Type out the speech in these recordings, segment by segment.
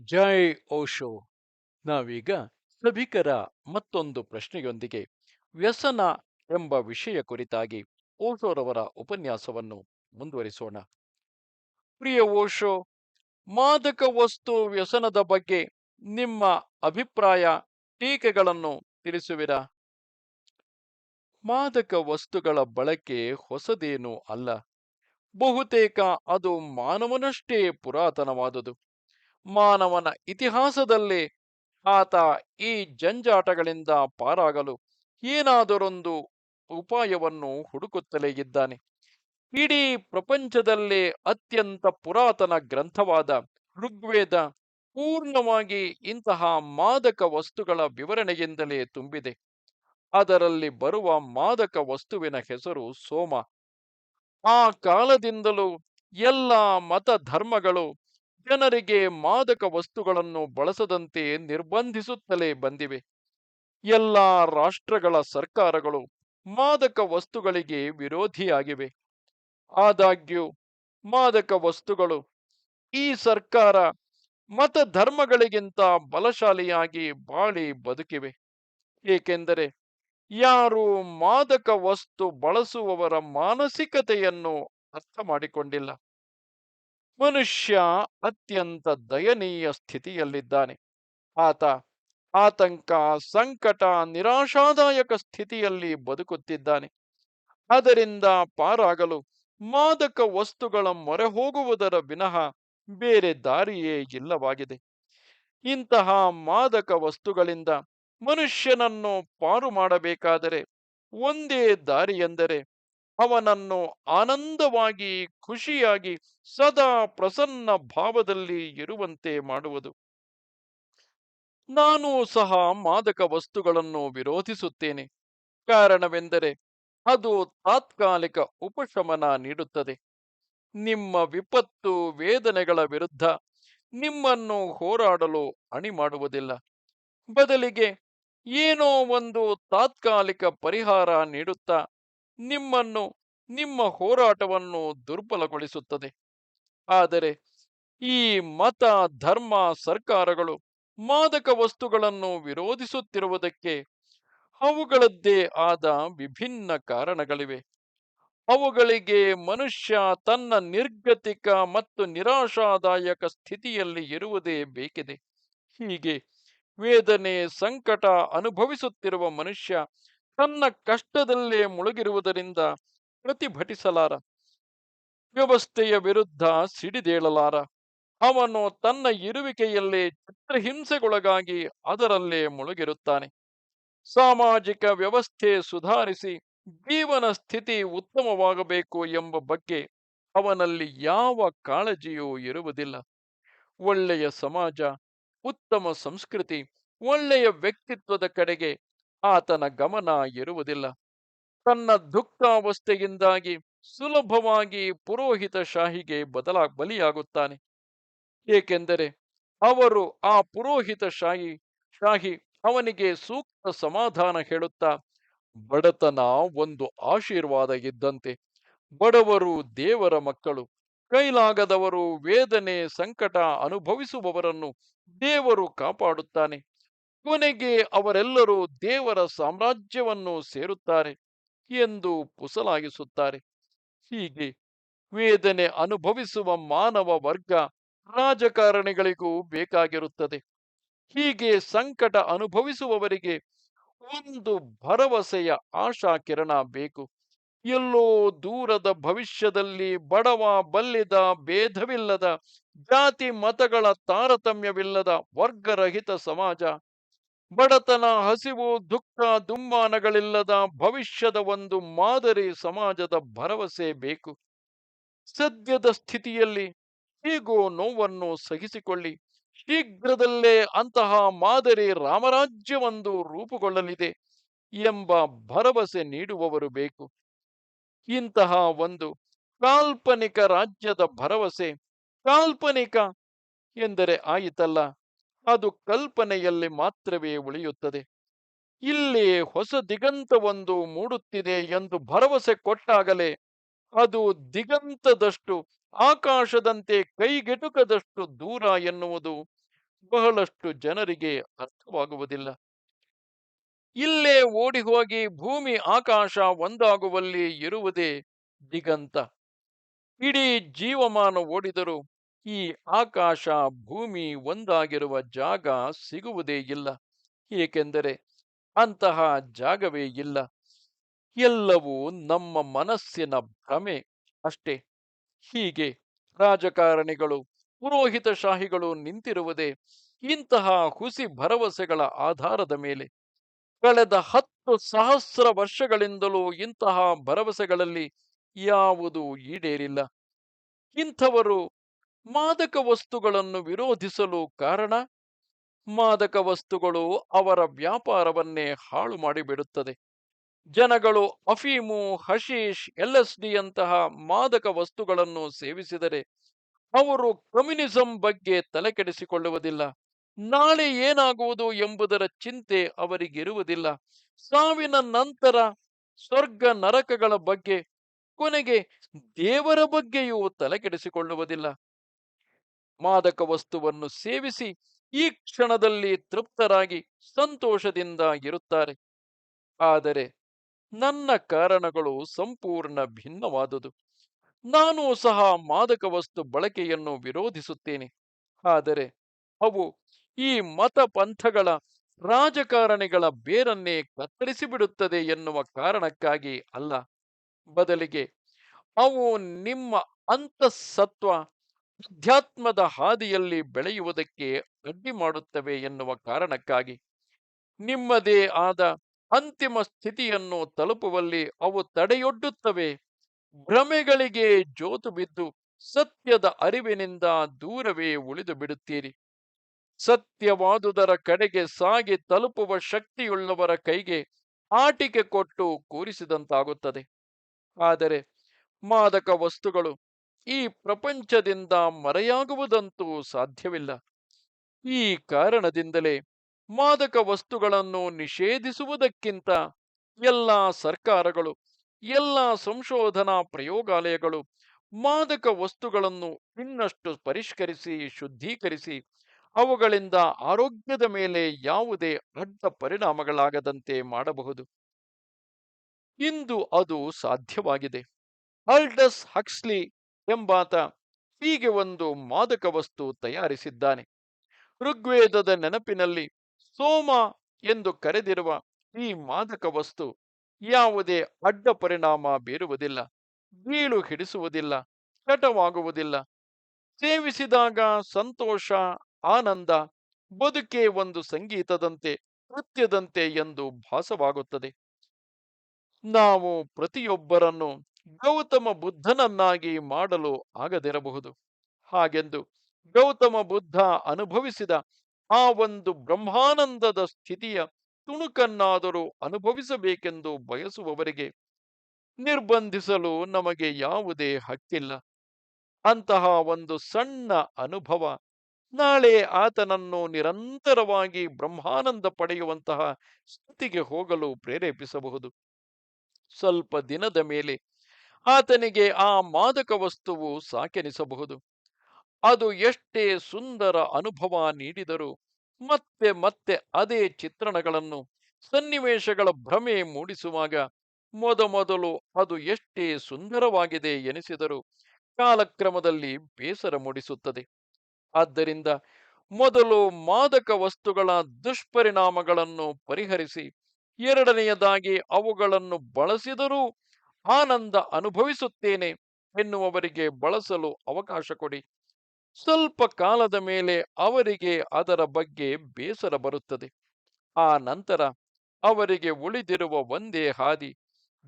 ಜೈ ಓಶೋ. ನಾವೀಗ ಸಭಿಕರ ಮತ್ತೊಂದು ಪ್ರಶ್ನೆಯೊಂದಿಗೆ ವ್ಯಸನ ಎಂಬ ವಿಷಯ ಕುರಿತಾಗಿ ಓಶೋರವರ ಉಪನ್ಯಾಸವನ್ನು ಮುಂದುವರಿಸೋಣ. ಪ್ರಿಯ ಓಶೋ, ಮಾದಕ ವಸ್ತು ವ್ಯಸನದ ಬಗ್ಗೆ ನಿಮ್ಮ ಅಭಿಪ್ರಾಯ ಟೀಕೆಗಳನ್ನು ತಿಳಿಸುವಿರಾ? ಮಾದಕ ವಸ್ತುಗಳ ಬಳಕೆ ಹೊಸದೇನೂ ಅಲ್ಲ. ಬಹುತೇಕ ಅದು ಮಾನವನಷ್ಟೇ ಪುರಾತನವಾದುದು. ಮಾನವನ ಇತಿಹಾಸದಲ್ಲಿ ಆತ ಈ ಜಂಜಾಟಗಳಿಂದ ಪಾರಾಗಲು ಏನಾದರೊಂದು ಉಪಾಯವನ್ನು ಹುಡುಕುತ್ತಲೇ ಇದ್ದಾನೆ. ಇಡೀ ಪ್ರಪಂಚದಲ್ಲೇ ಅತ್ಯಂತ ಪುರಾತನ ಗ್ರಂಥವಾದ ಋಗ್ವೇದ ಪೂರ್ಣವಾಗಿ ಇಂತಹ ಮಾದಕ ವಸ್ತುಗಳ ವಿವರಣೆಯಿಂದಲೇ ತುಂಬಿದೆ. ಅದರಲ್ಲಿ ಬರುವ ಮಾದಕ ವಸ್ತುವಿನ ಹೆಸರು ಸೋಮ. ಆ ಕಾಲದಿಂದಲೂ ಎಲ್ಲ ಮತ ಧರ್ಮಗಳು ಜನರಿಗೆ ಮಾದಕ ವಸ್ತುಗಳನ್ನು ಬಳಸದಂತೆ ನಿರ್ಬಂಧಿಸುತ್ತಲೇ ಬಂದಿವೆ. ಎಲ್ಲ ರಾಷ್ಟ್ರಗಳ ಸರ್ಕಾರಗಳು ಮಾದಕ ವಸ್ತುಗಳಿಗೆ ವಿರೋಧಿಯಾಗಿವೆ. ಆದಾಗ್ಯೂ, ಮಾದಕ ವಸ್ತುಗಳು ಈ ಸರ್ಕಾರ ಮತ ಧರ್ಮಗಳಿಗಿಂತ ಬಲಶಾಲಿಯಾಗಿ ಬಾಳಿ ಬದುಕಿವೆ. ಏಕೆಂದರೆ, ಯಾರು ಮಾದಕ ವಸ್ತು ಬಳಸುವವರ ಮಾನಸಿಕತೆಯನ್ನು ಅರ್ಥ ಮಾಡಿಕೊಂಡಿಲ್ಲ ಮನುಷ್ಯ ಅತ್ಯಂತ ದಯನೀಯ ಸ್ಥಿತಿಯಲ್ಲಿದ್ದಾನೆ. ಆತ ಆತಂಕ, ಸಂಕಟ, ನಿರಾಶಾದಾಯಕ ಸ್ಥಿತಿಯಲ್ಲಿ ಬದುಕುತ್ತಿದ್ದಾನೆ. ಅದರಿಂದ ಪಾರಾಗಲು ಮಾದಕ ವಸ್ತುಗಳ ಮೊರೆ ಹೋಗುವುದರ ವಿನಃ ಬೇರೆ ದಾರಿಯೇ ಇಲ್ಲವಾಗಿದೆ. ಇಂತಹ ಮಾದಕ ವಸ್ತುಗಳಿಂದ ಮನುಷ್ಯನನ್ನು ಪಾರು ಮಾಡಬೇಕಾದರೆ ಒಂದೇ ದಾರಿ ಎಂದರೆ ಅವನನ್ನು ಆನಂದವಾಗಿ, ಖುಷಿಯಾಗಿ, ಸದಾ ಪ್ರಸನ್ನ ಭಾವದಲ್ಲಿ ಇರುವಂತೆ ಮಾಡುವುದು. ನಾನು ಸಹ ಮಾದಕ ವಸ್ತುಗಳನ್ನು ವಿರೋಧಿಸುತ್ತೇನೆ. ಕಾರಣವೆಂದರೆ ಅದು ತಾತ್ಕಾಲಿಕ ಉಪಶಮನ ನೀಡುತ್ತದೆ. ನಿಮ್ಮ ವಿಪತ್ತು ವೇದನೆಗಳ ವಿರುದ್ಧ ನಿಮ್ಮನ್ನು ಹೋರಾಡಲು ಅಣಿ ಮಾಡುವುದಿಲ್ಲ ಬದಲಿಗೆ ಏನೋ ಒಂದು ತಾತ್ಕಾಲಿಕ ಪರಿಹಾರ ನೀಡುತ್ತಾ ನಿಮ್ಮನ್ನು, ನಿಮ್ಮ ಹೋರಾಟವನ್ನು ದುರ್ಬಲಗೊಳಿಸುತ್ತದೆ. ಆದರೆ ಈ ಮತ, ಧರ್ಮ, ಸರ್ಕಾರಗಳು ಮಾದಕ ವಸ್ತುಗಳನ್ನು ವಿರೋಧಿಸುತ್ತಿರುವುದಕ್ಕೆ ಅವುಗಳದ್ದೇ ಆದ ವಿಭಿನ್ನ ಕಾರಣಗಳಿವೆ. ಅವುಗಳಿಗೆ ಮನುಷ್ಯ ತನ್ನ ನಿರ್ಗತಿಕ ಮತ್ತು ನಿರಾಶಾದಾಯಕ ಸ್ಥಿತಿಯಲ್ಲಿ ಇರುವುದೇ ಬೇಕಿದೆ. ಹೀಗೆ ವೇದನೆ ಸಂಕಟ ಅನುಭವಿಸುತ್ತಿರುವ ಮನುಷ್ಯ ತನ್ನ ಕಷ್ಟದಲ್ಲೇ ಮುಳುಗಿರುವುದರಿಂದ ಪ್ರತಿಭಟಿಸಲಾರ. ವ್ಯವಸ್ಥೆಯ ವಿರುದ್ಧ ಸಿಡಿದೇಳಲಾರ. ಅವನು ತನ್ನ ಇರುವಿಕೆಯಲ್ಲೇ ಚಿತ್ರಹಿಂಸೆಗೊಳಗಾಗಿ ಅದರಲ್ಲೇ ಮುಳುಗಿರುತ್ತಾನೆ. ಸಾಮಾಜಿಕ ವ್ಯವಸ್ಥೆ ಸುಧಾರಿಸಿ ಜೀವನ ಸ್ಥಿತಿ ಉತ್ತಮವಾಗಬೇಕು ಎಂಬ ಬಗ್ಗೆ ಅವನಲ್ಲಿ ಯಾವ ಕಾಳಜಿಯೂ ಇರುವುದಿಲ್ಲ. ಒಳ್ಳೆಯ ಸಮಾಜ, ಉತ್ತಮ ಸಂಸ್ಕೃತಿ, ಒಳ್ಳೆಯ ವ್ಯಕ್ತಿತ್ವದ ಕಡೆಗೆ ಆತನ ಗಮನ ಇರುವುದಿಲ್ಲ. ತನ್ನ ದುಃಖಾವಸ್ಥೆಯಿಂದಾಗಿ ಸುಲಭವಾಗಿ ಪುರೋಹಿತ ಶಾಹಿಗೆ ಬದಲಾ ಬಲಿಯಾಗುತ್ತಾನೆ. ಏಕೆಂದರೆ ಅವರು ಆ ಪುರೋಹಿತ ಶಾಹಿ ಶಾಹಿ ಅವನಿಗೆ ಸೂಕ್ತ ಸಮಾಧಾನ ಹೇಳುತ್ತಾ, ಬಡತನ ಒಂದು ಆಶೀರ್ವಾದ ಇದ್ದಂತೆ. ಬಡವರು ದೇವರ ಮಕ್ಕಳು, ಕೈಲಾಗದವರು ವೇದನೆ ಸಂಕಟ ಅನುಭವಿಸುವವರನ್ನು ದೇವರು ಕಾಪಾಡುತ್ತಾನೆ. ಕೊನೆಗೆ ಅವರೆಲ್ಲರೂ ದೇವರ ಸಾಮ್ರಾಜ್ಯವನ್ನು ಸೇರುತ್ತಾರೆ ಎಂದು ಪುಸಲಾಗಿಸುತ್ತಾರೆ. ಹೀಗೆ ವೇದನೆ ಅನುಭವಿಸುವ ಮಾನವ ವರ್ಗ ರಾಜಕಾರಣಿಗಳಿಗೂ ಬೇಕಾಗಿರುತ್ತದೆ. ಹೀಗೆ ಸಂಕಟ ಅನುಭವಿಸುವವರಿಗೆ ಒಂದು ಭರವಸೆಯ ಆಶಾ ಕಿರಣ ಬೇಕು. ಎಲ್ಲೋ ದೂರದ ಭವಿಷ್ಯದಲ್ಲಿ ಬಡವ ಬಲ್ಲಿದ ಭೇದವಿಲ್ಲದ ಜಾತಿ ಮತಗಳ ತಾರತಮ್ಯವಿಲ್ಲದ ವರ್ಗರಹಿತ ಸಮಾಜ ಬಡತನ, ಹಸಿವು, ದುಃಖ, ದುಮ್ಮಾನಗಳಿಲ್ಲದ ಭವಿಷ್ಯದ ಒಂದು ಮಾದರಿ ಸಮಾಜದ ಭರವಸೆ ಬೇಕು. ಸದ್ಯದ ಸ್ಥಿತಿಯಲ್ಲಿ ಹೀಗೋ ನೋವನ್ನು ಸಹಿಸಿಕೊಳ್ಳಿ. ಶೀಘ್ರದಲ್ಲೇ ಅಂತಹ ಮಾದರಿ ರಾಮರಾಜ್ಯವೊಂದು ರೂಪುಗೊಳ್ಳಲಿದೆ ಎಂಬ ಭರವಸೆ ನೀಡುವವರು ಬೇಕು. ಇಂತಹ ಒಂದು ಕಾಲ್ಪನಿಕ ರಾಜ್ಯದ ಭರವಸೆ ಕಾಲ್ಪನಿಕ ಎಂದರೆ ಆಯಿತಲ್ಲ. ಅದು ಕಲ್ಪನೆಯಲ್ಲಿ ಮಾತ್ರವೇ ಉಳಿಯುತ್ತದೆ. ಇಲ್ಲಿ ಹೊಸ ದಿಗಂತವೊಂದು ಮೂಡುತ್ತಿದೆ ಎಂದು ಭರವಸೆ ಕೊಟ್ಟಾಗಲೇ ಅದು ದಿಗಂತದಷ್ಟು, ಆಕಾಶದಂತೆ ಕೈಗೆಟುಕದಷ್ಟು ದೂರ ಎನ್ನುವುದು ಬಹಳಷ್ಟು ಜನರಿಗೆ ಅರ್ಥವಾಗುವುದಿಲ್ಲ. ಇಲ್ಲೇ ಓಡಿ ಹೋಗಿ ಭೂಮಿ ಆಕಾಶ ಒಂದಾಗುವಲ್ಲಿ ಇರುವುದೇ ದಿಗಂತ. ಇಡೀ ಜೀವಮಾನ ಓಡಿದರೂ ಈ ಆಕಾಶ ಭೂಮಿ ಒಂದಾಗಿರುವ ಜಾಗ ಸಿಗುವುದೇ ಇಲ್ಲ. ಏಕೆಂದರೆ ಅಂತಹ ಜಾಗವೇ ಇಲ್ಲ. ಎಲ್ಲವೂ ನಮ್ಮ ಮನಸ್ಸಿನ ಭ್ರಮೆ ಅಷ್ಟೇ. ಹೀಗೆ ರಾಜಕಾರಣಿಗಳು, ಪುರೋಹಿತಶಾಹಿಗಳು ನಿಂತಿರುವುದೇ ಇಂತಹ ಹುಸಿ ಭರವಸೆಗಳ ಆಧಾರದ ಮೇಲೆ. ಕಳೆದ ಹತ್ತು ಸಹಸ್ರ ವರ್ಷಗಳಿಂದಲೂ ಇಂತಹ ಭರವಸೆಗಳಲ್ಲಿ ಯಾವುದೂ ಈಡೇರಿಲ್ಲ. ಇಂಥವರು ಮಾದಕ ವಸ್ತುಗಳನ್ನು ವಿರೋಧಿಸಲು ಕಾರಣ? ಮಾದಕ ವಸ್ತುಗಳು ಅವರ ವ್ಯಾಪಾರವನ್ನೇ ಹಾಳು ಮಾಡಿಬಿಡುತ್ತದೆ. ಜನಗಳು ಅಫೀಮು, ಹಶೀಶ್ ಎಲ್ಎಸ್ಡಿಯಂತಹ ಮಾದಕ ವಸ್ತುಗಳನ್ನು ಸೇವಿಸಿದರೆ ಅವರು ಕಮ್ಯುನಿಸಂ ಬಗ್ಗೆ ತಲೆಕೆಡಿಸಿಕೊಳ್ಳುವುದಿಲ್ಲ. ನಾಳೆ ಏನಾಗುವುದು ಎಂಬುದರ ಚಿಂತೆ ಅವರಿಗಿರುವುದಿಲ್ಲ. ಸಾವಿನ ನಂತರ ಸ್ವರ್ಗ ನರಕಗಳ ಬಗ್ಗೆ ಕೊನೆಗೆ ದೇವರ ಬಗ್ಗೆಯೂ ತಲೆಕೆಡಿಸಿಕೊಳ್ಳುವುದಿಲ್ಲ. ಮಾದಕ ವಸ್ತುವನ್ನು ಸೇವಿಸಿ ಈ ಕ್ಷಣದಲ್ಲಿ ತೃಪ್ತರಾಗಿ ಸಂತೋಷದಿಂದ ಇರುತ್ತಾರೆ. ಆದರೆ ನನ್ನ ಕಾರಣಗಳು ಸಂಪೂರ್ಣ ಭಿನ್ನವಾದುದು. ನಾನು ಸಹ ಮಾದಕ ವಸ್ತು ಬಳಕೆಯನ್ನು ವಿರೋಧಿಸುತ್ತೇನೆ. ಆದರೆ ಅವು ಈ ಮತ ಪಂಥಗಳ ರಾಜಕಾರಣಿಗಳ ಬೇರನ್ನೇ ಕತ್ತರಿಸಿಬಿಡುತ್ತದೆ ಎನ್ನುವ ಕಾರಣಕ್ಕಾಗಿ ಅಲ್ಲ. ಬದಲಿಗೆ ಅವು ನಿಮ್ಮ ಅಂತಸತ್ವ ಅಧ್ಯಾತ್ಮದ ಹಾದಿಯಲ್ಲಿ ಬೆಳೆಯುವುದಕ್ಕೆ ಅಡ್ಡಿ ಮಾಡುತ್ತವೆ ಎನ್ನುವ ಕಾರಣಕ್ಕಾಗಿ ನಿಮ್ಮದೇ ಆದ ಅಂತಿಮ ಸ್ಥಿತಿಯನ್ನು ತಲುಪುವಲ್ಲಿ ಅವು ತಡೆಯೊಡ್ಡುತ್ತವೆ. ಭ್ರಮೆಗಳಿಗೆ ಜೋತು ಬಿದ್ದು ಸತ್ಯದ ಅರಿವಿನಿಂದ ದೂರವೇ ಉಳಿದು ಬಿಡುತ್ತೀರಿ. ಸತ್ಯವಾದುದರ ಕಡೆಗೆ ಸಾಗಿ ತಲುಪುವ ಶಕ್ತಿಯುಳ್ಳವರ ಕೈಗೆ ಆಟಿಕೆ ಕೊಟ್ಟು ಕೂರಿಸಿದಂತಾಗುತ್ತದೆ. ಆದರೆ ಮಾದಕ ವಸ್ತುಗಳು ಈ ಪ್ರಪಂಚದಿಂದ ಮರೆಯಾಗುವುದಂತೂ ಸಾಧ್ಯವಿಲ್ಲ. ಈ ಕಾರಣದಿಂದಲೇ ಮಾದಕ ವಸ್ತುಗಳನ್ನು ನಿಷೇಧಿಸುವುದಕ್ಕಿಂತ ಎಲ್ಲ ಸರ್ಕಾರಗಳು, ಎಲ್ಲ ಸಂಶೋಧನಾ ಪ್ರಯೋಗಾಲಯಗಳು ಮಾದಕ ವಸ್ತುಗಳನ್ನು ಇನ್ನಷ್ಟು ಪರಿಷ್ಕರಿಸಿ, ಶುದ್ಧೀಕರಿಸಿ, ಅವುಗಳಿಂದ ಆರೋಗ್ಯದ ಮೇಲೆ ಯಾವುದೇ ಅಡ್ಡ ಪರಿಣಾಮಗಳಾಗದಂತೆ ಮಾಡಬಹುದು. ಇಂದು ಅದು ಸಾಧ್ಯವಾಗಿದೆ. ಅಲ್ಡಸ್ ಹಕ್ಸ್ಲಿ ಎಂಬಾತ ಹೀಗೆ ಒಂದು ಮಾದಕ ವಸ್ತು ತಯಾರಿಸಿದ್ದಾನೆ. ಋಗ್ವೇದದ ನೆನಪಿನಲ್ಲಿ ಸೋಮ ಎಂದು ಕರೆದಿರುವ ಈ ಮಾದಕ ವಸ್ತು ಯಾವುದೇ ಅಡ್ಡ ಪರಿಣಾಮ ಬೀರುವುದಿಲ್ಲ ಬೀಳು ಹಿಡಿಸುವುದಿಲ್ಲ ಕಟವಾಗುವುದಿಲ್ಲ ಸೇವಿಸಿದಾಗ ಸಂತೋಷ, ಆನಂದ, ಬದುಕೆ ಒಂದು ಸಂಗೀತದಂತೆ ನೃತ್ಯದಂತೆ ಎಂದು ಭಾಸವಾಗುತ್ತದೆ. ನಾವು ಪ್ರತಿಯೊಬ್ಬರನ್ನು ಗೌತಮ ಬುದ್ಧನನ್ನಾಗಿ ಮಾಡಲು ಆಗದಿರಬಹುದು. ಹಾಗೆಂದು ಗೌತಮ ಬುದ್ಧ ಅನುಭವಿಸಿದ ಆ ಒಂದು ಬ್ರಹ್ಮಾನಂದದ ಸ್ಥಿತಿಯ ತುಣುಕನ್ನಾದರೂ ಅನುಭವಿಸಬೇಕೆಂದು ಬಯಸುವವರಿಗೆ ನಿರ್ಬಂಧಿಸಲು ನಮಗೆ ಯಾವುದೇ ಹಕ್ಕಿಲ್ಲ. ಅಂತಹ ಒಂದು ಸಣ್ಣ ಅನುಭವ ನಾಳೆ ಆತನನ್ನು ನಿರಂತರವಾಗಿ ಬ್ರಹ್ಮಾನಂದ ಪಡೆಯುವಂತಹ ಸ್ಥಿತಿಗೆ ಹೋಗಲು ಪ್ರೇರೇಪಿಸಬಹುದು. ಸ್ವಲ್ಪ ದಿನದ ಮೇಲೆ ಆತನಿಗೆ ಆ ಮಾದಕ ವಸ್ತುವು ಸಾಕೆನಿಸಬಹುದು. ಅದು ಎಷ್ಟೇ ಸುಂದರ ಅನುಭವ ನೀಡಿದರೂ ಮತ್ತೆ ಮತ್ತೆ ಅದೇ ಚಿತ್ರಣಗಳನ್ನು ಸನ್ನಿವೇಶಗಳ ಭ್ರಮೆ ಮೂಡಿಸುವಾಗ ಮೊದಮೊದಲು ಅದು ಎಷ್ಟೇ ಸುಂದರವಾಗಿದೆ ಎನಿಸಿದರೂ ಕಾಲಕ್ರಮದಲ್ಲಿ ಬೇಸರ ಮೂಡಿಸುತ್ತದೆ. ಆದ್ದರಿಂದ ಮೊದಲು ಮಾದಕ ವಸ್ತುಗಳ ದುಷ್ಪರಿಣಾಮಗಳನ್ನು ಪರಿಹರಿಸಿ, ಎರಡನೆಯದಾಗಿ ಅವುಗಳನ್ನು ಬಳಸಿದರೂ ಆನಂದ ಅನುಭವಿಸುತ್ತೇನೆ ಎನ್ನುವವರಿಗೆ ಬಳಸಲು ಅವಕಾಶ ಕೊಡಿ. ಸ್ವಲ್ಪ ಕಾಲದ ಮೇಲೆ ಅವರಿಗೆ ಅದರ ಬಗ್ಗೆ ಬೇಸರ ಬರುತ್ತದೆ. ಆ ನಂತರ ಅವರಿಗೆ ಉಳಿದಿರುವ ಒಂದೇ ಹಾದಿ,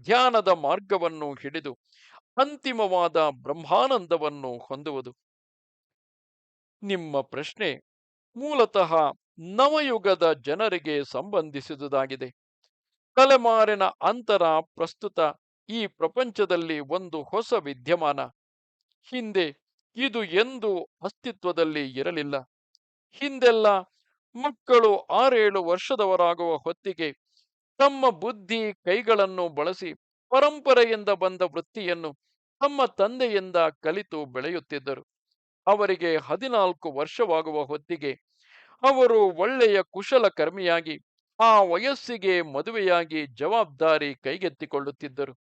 ಧ್ಯಾನದ ಮಾರ್ಗವನ್ನು ಹಿಡಿದು ಅಂತಿಮವಾದ ಬ್ರಹ್ಮಾನಂದವನ್ನು ಹೊಂದುವುದು. ನಿಮ್ಮ ಪ್ರಶ್ನೆ ಮೂಲತಃ ನವಯುಗದ ಜನರಿಗೆ ಸಂಬಂಧಿಸಿದುದಾಗಿದೆ. ತಲೆಮಾರಿನ ಅಂತರ ಪ್ರಸ್ತುತ ಈ ಪ್ರಪಂಚದಲ್ಲಿ ಒಂದು ಹೊಸ ವಿದ್ಯಮಾನ. ಹಿಂದೆ ಇದು ಎಂದು ಅಸ್ತಿತ್ವದಲ್ಲಿ ಇರಲಿಲ್ಲ. ಹಿಂದೆಲ್ಲ ಮಕ್ಕಳು ಆರೇಳು ವರ್ಷದವರಾಗುವ ಹೊತ್ತಿಗೆ ತಮ್ಮ ಬುದ್ಧಿ ಕೈಗಳನ್ನು ಬಳಸಿ ಪರಂಪರೆಯಿಂದ ಬಂದ ವೃತ್ತಿಯನ್ನು ತಮ್ಮ ತಂದೆಯಿಂದ ಕಲಿತು ಬೆಳೆಯುತ್ತಿದ್ದರು. ಅವರಿಗೆ ಹದಿನಾಲ್ಕು ವರ್ಷವಾಗುವ ಹೊತ್ತಿಗೆ ಅವರು ಒಳ್ಳೆಯ ಕುಶಲಕರ್ಮಿಯಾಗಿ, ಆ ವಯಸ್ಸಿಗೆ ಮದುವೆಯಾಗಿ ಜವಾಬ್ದಾರಿ ಕೈಗೆತ್ತಿಕೊಳ್ಳುತ್ತಿದ್ದರು.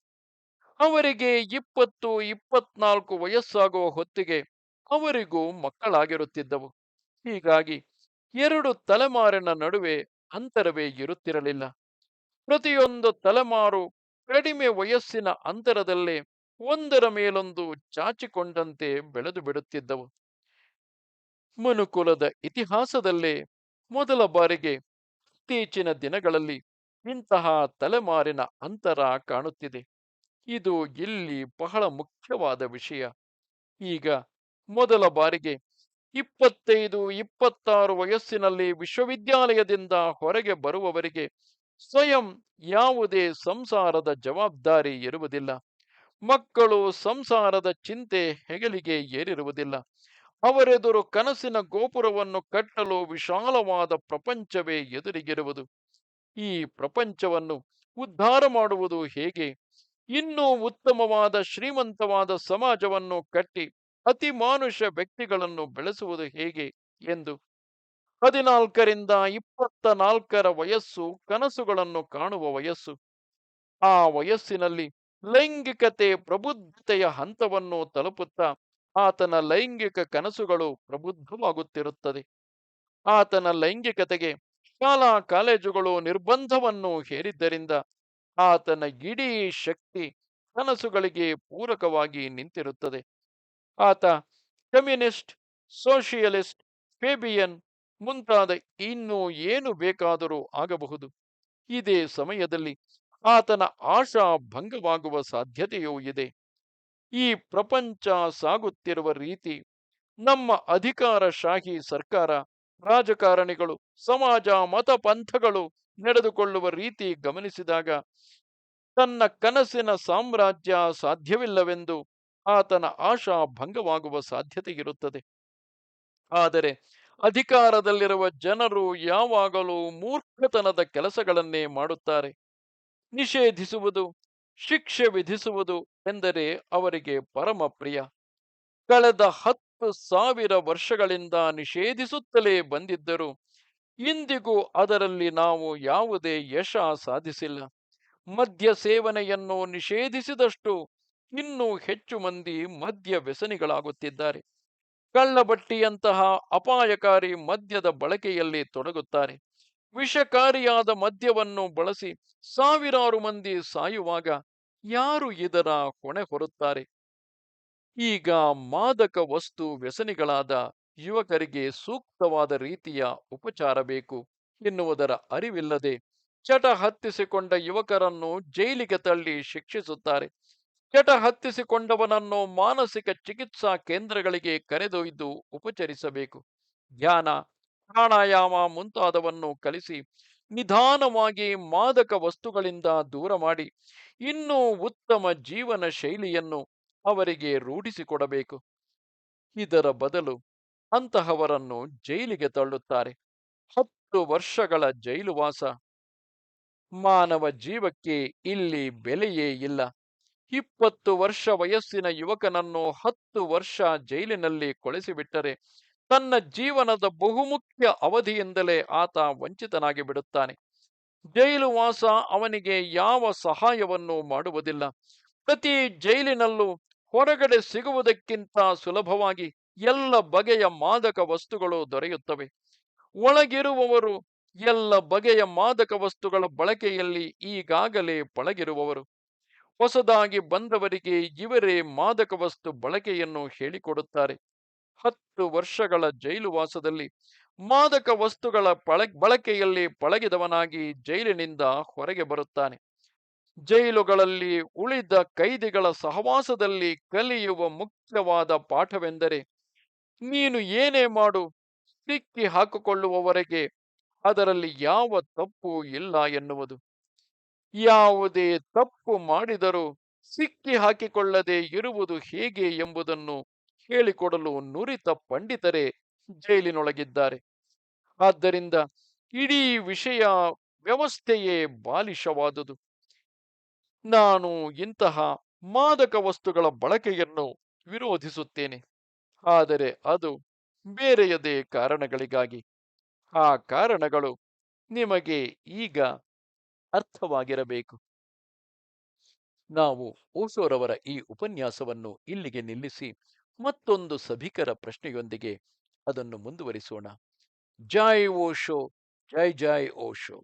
ಅವರಿಗೆ ಇಪ್ಪತ್ತು, ಇಪ್ಪತ್ನಾಲ್ಕು ವಯಸ್ಸಾಗುವ ಹೊತ್ತಿಗೆ ಅವರಿಗೂ ಮಕ್ಕಳಾಗಿರುತ್ತಿದ್ದವು. ಹೀಗಾಗಿ ಎರಡು ತಲೆಮಾರಿನ ನಡುವೆ ಅಂತರವೇ ಇರುತ್ತಿರಲಿಲ್ಲ. ಪ್ರತಿಯೊಂದು ತಲೆಮಾರು ಕಡಿಮೆ ವಯಸ್ಸಿನ ಅಂತರದಲ್ಲೇ ಒಂದರ ಮೇಲೊಂದು ಚಾಚಿಕೊಂಡಂತೆ ಬೆಳೆದು ಬಿಡುತ್ತಿದ್ದವು. ಮನುಕುಲದ ಇತಿಹಾಸದಲ್ಲೇ ಮೊದಲ ಬಾರಿಗೆ ಇತ್ತೀಚಿನ ದಿನಗಳಲ್ಲಿ ಇಂತಹ ತಲೆಮಾರಿನ ಅಂತರ ಕಾಣುತ್ತಿದೆ. ಇದು ಇಲ್ಲಿ ಬಹಳ ಮುಖ್ಯವಾದ ವಿಷಯ. ಈಗ ಮೊದಲ ಬಾರಿಗೆ ಇಪ್ಪತ್ತೈದು, ಇಪ್ಪತ್ತಾರು ವಯಸ್ಸಿನಲ್ಲಿ ವಿಶ್ವವಿದ್ಯಾಲಯದಿಂದ ಹೊರಗೆ ಬರುವವರಿಗೆ ಸ್ವಯಂ ಯಾವುದೇ ಸಂಸಾರದ ಜವಾಬ್ದಾರಿ ಇರುವುದಿಲ್ಲ. ಮಕ್ಕಳು ಸಂಸಾರದ ಚಿಂತೆ ಹೆಗಲಿಗೆ ಏರಿರುವುದಿಲ್ಲ. ಅವರೆದುರು ಕನಸಿನ ಗೋಪುರವನ್ನು ಕಟ್ಟಲು ವಿಶಾಲವಾದ ಪ್ರಪಂಚವೇ ಎದುರಿಗಿರುವುದು. ಈ ಪ್ರಪಂಚವನ್ನು ಉದ್ಧಾರ ಮಾಡುವುದು ಹೇಗೆ? ಇನ್ನೂ ಉತ್ತಮವಾದ ಶ್ರೀಮಂತವಾದ ಸಮಾಜವನ್ನು ಕಟ್ಟಿ ಅತಿ ಮಾನುಷ ವ್ಯಕ್ತಿಗಳನ್ನು ಬೆಳೆಸುವುದು ಹೇಗೆ ಎಂದು ಹದಿನಾಲ್ಕರಿಂದ ಇಪ್ಪತ್ತ ನಾಲ್ಕರ ವಯಸ್ಸು ಕನಸುಗಳನ್ನು ಕಾಣುವ ವಯಸ್ಸು. ಆ ವಯಸ್ಸಿನಲ್ಲಿ ಲೈಂಗಿಕತೆ ಪ್ರಬುದ್ಧತೆಯ ಹಂತವನ್ನು ತಲುಪುತ್ತಾ ಆತನ ಲೈಂಗಿಕ ಕನಸುಗಳು ಪ್ರಬುದ್ಧವಾಗುತ್ತಿರುತ್ತದೆ. ಆತನ ಲೈಂಗಿಕತೆಗೆ ಶಾಲಾ ಕಾಲೇಜುಗಳು ನಿರ್ಬಂಧವನ್ನು ಹೇರಿದ್ದರಿಂದ ಆತನ ಇಡೀ ಶಕ್ತಿ ಕನಸುಗಳಿಗೆ ಪೂರಕವಾಗಿ ನಿಂತಿರುತ್ತದೆ. ಆತ ಕಮ್ಯುನಿಸ್ಟ್, ಸೋಷಿಯಲಿಸ್ಟ್, ಫೇಬಿಯನ್ ಮುಂತಾದ ಇನ್ನು ಏನು ಬೇಕಾದರೂ ಆಗಬಹುದು. ಇದೇ ಸಮಯದಲ್ಲಿ ಆತನ ಆಶಾ ಭಂಗವಾಗುವ ಸಾಧ್ಯತೆಯೂ ಇದೆ. ಈ ಪ್ರಪಂಚ ಸಾಗುತ್ತಿರುವ ರೀತಿ ನಮ್ಮ ಅಧಿಕಾರಶಾಹಿ ಸರ್ಕಾರ, ರಾಜಕಾರಣಿಗಳು, ಸಮಾಜ ಮತ ಪಂಥಗಳು ನಡೆದುಕೊಳ್ಳುವ ರೀತಿ ಗಮನಿಸಿದಾಗ, ತನ್ನ ಕನಸಿನ ಸಾಮ್ರಾಜ್ಯ ಸಾಧ್ಯವಿಲ್ಲವೆಂದು ಆತನ ಆಶಾ ಭಂಗವಾಗುವ ಸಾಧ್ಯತೆ ಇರುತ್ತದೆ. ಆದರೆ ಅಧಿಕಾರದಲ್ಲಿರುವ ಜನರು ಯಾವಾಗಲೂ ಮೂರ್ಖತನದ ಕೆಲಸಗಳನ್ನೇ ಮಾಡುತ್ತಾರೆ. ನಿಷೇಧಿಸುವುದು, ಶಿಕ್ಷೆ ವಿಧಿಸುವುದು ಎಂದರೆ ಅವರಿಗೆ ಪರಮ ಪ್ರಿಯ. ಕಳೆದ ಹತ್ತು ಸಾವಿರ ವರ್ಷಗಳಿಂದ ನಿಷೇಧಿಸುತ್ತಲೇ ಬಂದಿದ್ದರು ಇಂದಿಗೂ ಅದರಲ್ಲಿ ನಾವು ಯಾವುದೇ ಯಶ ಸಾಧಿಸಿಲ್ಲ. ಮದ್ಯ ಸೇವನೆಯನ್ನು ನಿಷೇಧಿಸಿದಷ್ಟು ಇನ್ನೂ ಹೆಚ್ಚು ಮಂದಿ ಮದ್ಯ ವ್ಯಸನಿಗಳಾಗುತ್ತಿದ್ದಾರೆ. ಕಳ್ಳಬಟ್ಟಿಯಂತಹ ಅಪಾಯಕಾರಿ ಮದ್ಯದ ಬಳಕೆಯಲ್ಲಿ ತೊಡಗುತ್ತಾರೆ. ವಿಷಕಾರಿಯಾದ ಮದ್ಯವನ್ನು ಬಳಸಿ ಸಾವಿರಾರು ಮಂದಿ ಸಾಯುವಾಗ ಯಾರು ಇದರ ಹೊಣೆ ಹೊರುತ್ತಾರೆ? ಈಗ ಮಾದಕ ವಸ್ತು ವ್ಯಸನಿಗಳಾದ ಯುವಕರಿಗೆ ಸೂಕ್ತವಾದ ರೀತಿಯ ಉಪಚಾರ ಬೇಕು ಎನ್ನುವುದರ ಅರಿವಿಲ್ಲದೆ ಚಟ ಹತ್ತಿಸಿಕೊಂಡ ಯುವಕರನ್ನು ಜೈಲಿಗೆ ತಳ್ಳಿ ಶಿಕ್ಷಿಸುತ್ತಾರೆ. ಚಟ ಹತ್ತಿಸಿಕೊಂಡವನನ್ನು ಮಾನಸಿಕ ಚಿಕಿತ್ಸಾ ಕೇಂದ್ರಗಳಿಗೆ ಕರೆದೊಯ್ದು ಉಪಚರಿಸಬೇಕು. ಧ್ಯಾನ, ಪ್ರಾಣಾಯಾಮ ಮುಂತಾದವನ್ನು ಕಲಿಸಿ ನಿಧಾನವಾಗಿ ಮಾದಕ ವಸ್ತುಗಳಿಂದ ದೂರ ಮಾಡಿ ಇನ್ನೂ ಉತ್ತಮ ಜೀವನ ಶೈಲಿಯನ್ನು ಅವರಿಗೆ ರೂಢಿಸಿಕೊಡಬೇಕು. ಇದರ ಬದಲು ಅಂತಹವರನ್ನು ಜೈಲಿಗೆ ತಳ್ಳುತ್ತಾರೆ. ಹತ್ತು ವರ್ಷಗಳ ಜೈಲುವಾಸ ಮಾನವ ಜೀವಕ್ಕೆ ಇಲ್ಲಿ ಬೆಲೆಯೇ ಇಲ್ಲ. ಇಪ್ಪತ್ತು ವರ್ಷ ವಯಸ್ಸಿನ ಯುವಕನನ್ನು ಹತ್ತು ವರ್ಷ ಜೈಲಿನಲ್ಲಿ ಕೊಳೆಸಿಬಿಟ್ಟರೆ ತನ್ನ ಜೀವನದ ಬಹುಮುಖ್ಯ ಅವಧಿಯಿಂದಲೇ ಆತ ವಂಚಿತನಾಗಿ ಬಿಡುತ್ತಾನೆ. ಜೈಲುವಾಸ ಅವನಿಗೆ ಯಾವ ಸಹಾಯವನ್ನು ಮಾಡುವುದಿಲ್ಲ. ಪ್ರತಿ ಜೈಲಿನಲ್ಲೂ ಹೊರಗಡೆ ಸಿಗುವುದಕ್ಕಿಂತ ಸುಲಭವಾಗಿ ಎಲ್ಲ ಬಗೆಯ ಮಾದಕ ವಸ್ತುಗಳು ದೊರೆಯುತ್ತವೆ. ಒಳಗಿರುವವರು ಎಲ್ಲ ಬಗೆಯ ಮಾದಕ ವಸ್ತುಗಳ ಬಳಕೆಯಲ್ಲಿ ಈಗಾಗಲೇ ಪಳಗಿರುವವರು. ಹೊಸದಾಗಿ ಬಂದವರಿಗೆ ಇವರೇ ಮಾದಕ ವಸ್ತು ಬಳಕೆಯನ್ನು ಹೇಳಿಕೊಡುತ್ತಾರೆ. ಹತ್ತು ವರ್ಷಗಳ ಜೈಲುವಾಸದಲ್ಲಿ ಮಾದಕ ವಸ್ತುಗಳ ಪಳ, ಬಳಕೆಯಲ್ಲಿ ಪಳಗಿದವನಾಗಿ ಜೈಲಿನಿಂದ ಹೊರಗೆ ಬರುತ್ತಾನೆ. ಜೈಲುಗಳಲ್ಲಿ ಉಳಿದ ಕೈದಿಗಳ ಸಹವಾಸದಲ್ಲಿ ಕಲಿಯುವ ಮುಖ್ಯವಾದ ಪಾಠವೆಂದರೆ ನೀನು ಏನೇ ಮಾಡು ಸಿಕ್ಕಿ ಹಾಕಿಕೊಳ್ಳುವವರೆಗೆ ಅದರಲ್ಲಿ ಯಾವ ತಪ್ಪು ಇಲ್ಲ ಎನ್ನುವುದು. ಯಾವುದೇ ತಪ್ಪು ಮಾಡಿದರೂ ಸಿಕ್ಕಿ ಹಾಕಿಕೊಳ್ಳದೆ ಇರುವುದು ಹೇಗೆ ಎಂಬುದನ್ನು ಹೇಳಿಕೊಡಲು ನುರಿತ ಪಂಡಿತರೇ ಜೈಲಿನೊಳಗಿದ್ದಾರೆ. ಆದ್ದರಿಂದ ಇಡೀ ವಿಷಯ ವ್ಯವಸ್ಥೆಯೇ ಬಾಲಿಶವಾದುದು. ನಾನು ಇಂತಹ ಮಾದಕ ವಸ್ತುಗಳ ಬಳಕೆಯನ್ನು ವಿರೋಧಿಸುತ್ತೇನೆ. ಆದರೆ ಅದು ಬೇರೆಯದೇ ಕಾರಣಗಳಿಗಾಗಿ. ಆ ಕಾರಣಗಳು ನಿಮಗೆ ಈಗ ಅರ್ಥವಾಗಿರಬೇಕು. ನಾವು ಓಶೋರವರ ಈ ಉಪನ್ಯಾಸವನ್ನು ಇಲ್ಲಿಗೆ ನಿಲ್ಲಿಸಿ ಮತ್ತೊಂದು ಸಭಿಕರ ಪ್ರಶ್ನೆಯೊಂದಿಗೆ ಅದನ್ನು ಮುಂದುವರಿಸೋಣ. ಜೈ ಓಶೋ, ಜೈ ಜೈ ಓಶೋ.